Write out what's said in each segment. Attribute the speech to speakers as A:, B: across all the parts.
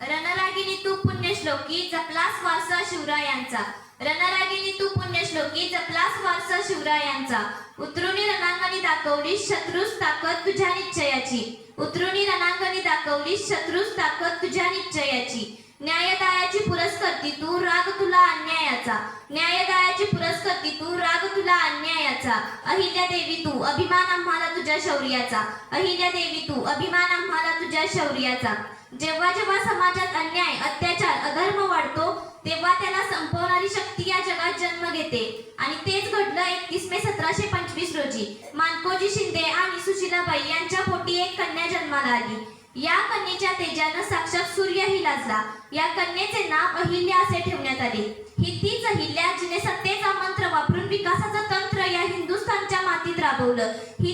A: रणरागिनी तू पुण्यश्लोकी जपलास वारसा शिवरायांचा. रणरागिनी तू पुण्यश्लोकी जपलास वारसा शिवरायांचा. उतरुणी रणांगणी दाखवली शत्रूस ताकद तुझ्या निश्चयाची. उतरुणी रणांगणी दाखवली शत्रूस ताकद तुझ्या निश्चयाची. न्यायदायाची पुरस्कर्ती तू राग तुला अन्यायाचा. न्यायदायाची पुरस्कर्ती तू राग तुला अन्यायाचा. अहिल्या देवी तू अभिमान आम्हाला तुझ्या शौर्याचा. अहिल्या देवी तू अभिमान आम्हाला तुझ्या शौर्याचा. जेव्हा जेव्हा समाजात अन्याय अत्याचार अधर्म वाढतो तेव्हा त्याला संपवणारी शक्ती या जगात जन्म घेते. आणि तेच घडलं एकतीस मे सतराशे पंचवीस रोजी. मानकोजी शिंदे आणि सुशीलाबाई यांच्या पोटी एक कन्या जन्माला आली. या कन्येच्या तेजानं साक्षात सूर्यही लाजला. या कन्येचे नाव अहिल्या असे ठेवण्यात आले. ही तीच अहिल्या जिने सत्तेचा मंत्र वापरून विकासाचं तंत्र या हिंदुस्थानच्या मातीत राबवलं. ही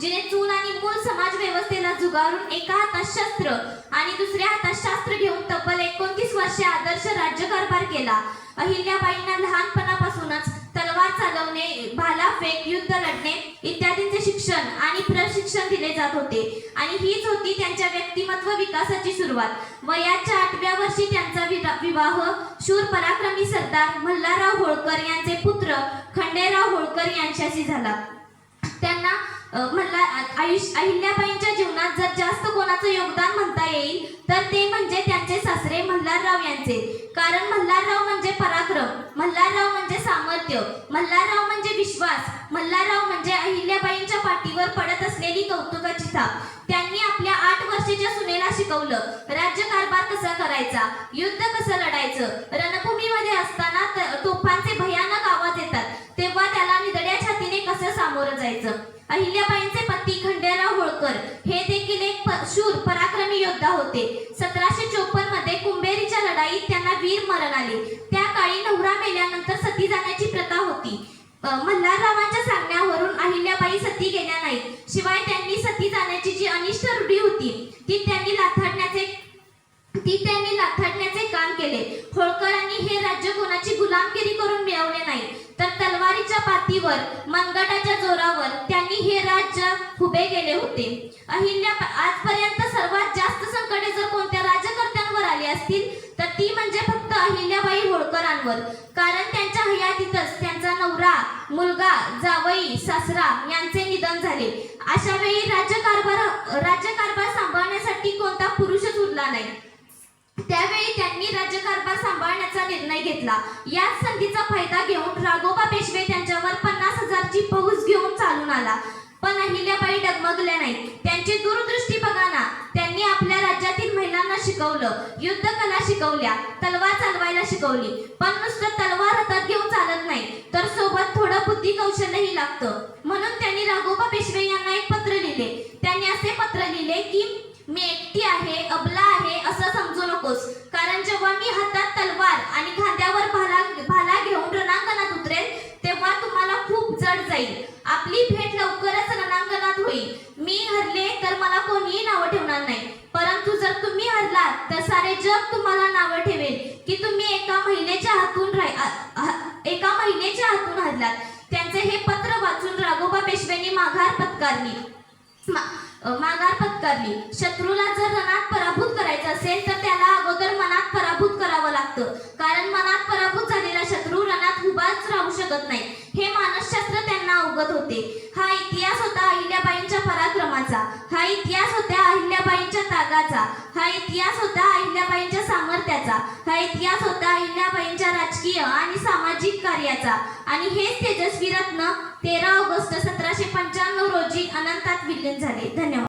A: जिने चूल आणि मूल समाज व्यवस्थेला जुगारून एका हातात शस्त्र आणि दुसऱ्या हातात शास्त्र घेऊन तब्बल एकोणतीस वर्षे आदर्श राज्यकारभार केला. अहिल्याबाईंना लहानपणापासूनच तलवार चालवणे भाला फेक युद्ध लढणे इत्यादींचे शिक्षण आणि प्रशिक्षण दिले जात होते. आणि हीच होती त्यांच्या व्यक्तिमत्व विकासाची सुरुवात. वयाच्या आठव्या वर्षी त्यांचा विवाह शूर पराक्रमी सरदार मल्हारराव होळकर यांचे पुत्र खंडेराव होळकर यांच्याशी झाला. त्यांना म्हणला आयुष अहिल्याबाईंच्या जीवनात जर जास्त कोणाचं योगदान म्हणता येईल तर ते म्हणजे त्यांचे सासरे मल्हारराव यांचे. कारण मल्हारराव म्हणजे पराक्रम मल्हारराव म्हणजे सामर्थ्य मल्हारराव म्हणजे विश्वास मल्हारराव म्हणजे अहिल्याबाईंच्या पाठीवर पडत असलेली कौतुकाची थाप. त्यांनी आपल्या आठ वर्षाच्या सुनेला शिकवलं राज्यकारभार कसा करायचा युद्ध कसं लढायचं रणभूमीमध्ये असताना तोफांचे भयानक आवाज येतात तेव्हा त्याला निदड्या छातीने कसं सामोरं जायचं? अहिल्याबाईंचे पती खंडेराव होळकर. हे देखील एक शूर पराक्रमी योद्धा होते. सतराशे चोपन्नमध्ये कुंभेरीच्या लढाईत त्यांना वीर मरण आले. त्या काळी नवरा मेल्यानंतर सती जाण्याची प्रथा होती. मल्हाररावांच्या सांगण्यावरून अहिल्याबाई सती गेल्या नाहीत. शिवाय त्यांनी सती जाण्याची जी अनिष्ट रूढी होती ती त्यांनी लाथाडण्याचे ती त्यांनी लाथाडण्याचे काम केले. होळकरांनी हे राज्य कोणाची गुलामगिरी करून मिळवले नाही. तलवारीच्या पातीवर मनगटाच्या जोरावर त्यांनी हे राज्य उभे गेले होते. अहिल्या आजपर्यंत सर्वात जास्त संकटे जर कोणत्या राज्यकर्त्यांवर आली असतील तर ती म्हणजे फक्त अहिल्याबाई होळकरांवर. कारण त्यांच्या हयातीतच त्यांचा नवरा मुलगा जावई सासरा यांचे निधन झाले. अशा वेळी राज्यकारभार राज्य त्यावेळी त्यांनी राज्यकारभार सांभाळण्याचा निर्णय घेतला. याच संधीचा फायदा घेऊन राघोबा पेशवे त्यांच्यावर पन्नास हजारची फौज घेऊन चालून आला. पण अहिल्याबाई डगमगल्या नाही त्यांची दूरदृष्टी बघा ना. त्यांनी आपल्या राज्यातील महिलांना शिकवलं. युद्ध कला शिकवल्या. तलवार चालवायला शिकवली. पण नुसतं तलवार हातात घेऊन चालत नाही. तर सोबत थोडं बुद्धी कौशल्यही लागतं. म्हणून त्यांनी राघोबा पेशवे यांना एक पत्र लिहिले. त्यांनी असे पत्र लिहिले की मी एकटी आहे अबला नकोस. कारण जेव्हा मी हातात तलवार आणि खांद्यावर भाला भाला घेऊन रणांगणात उतरेल तेव्हा तुम्हाला खूप जड जाईल. आपली भेट लवकरच रणांगणात होईल. मी हरले तर मला कोणीही नावं ठेवणार नाही. परंतु जर तुम्ही हरलात तर सारे जग तुम्हाला नावं ठेवेल की तुम्ही एका महिलेच्या हातून राह एका महिलेच्या हातून हरलात. त्यांचे हे पत्र वाचून राघोबा पेशव्यांनी माघार पत्कारली. मा- माघार पत्करली. शत्रूला जर रणात पराभूत करायचं असेल तर त्याला अगोदर मनात पराभूत करावं लागतं. कारण मनात पराभूत झालेला शत्रू रणात उभाच राहू शकत नाही. हे मानसशास्त्र त्यांना अवगत होते. हा इतिहास होता अहिल्याबाईंच्या पराक्रमाचा. हा इतिहास होता अहिल्याबाईंच्या तागाचा हा इतिहास होता अहिल्याबाईंच्या सामर्थ्याचा. हा इतिहास होता अहिल्याबाईंच्या राजकीय आणि सामाजिक कार्याचा. आणि हेच तेजस्वी रत्न तेरा ऑगस्ट सतराशे पंच्याण्णव अनंतात विलीन झाले. धन्यवाद.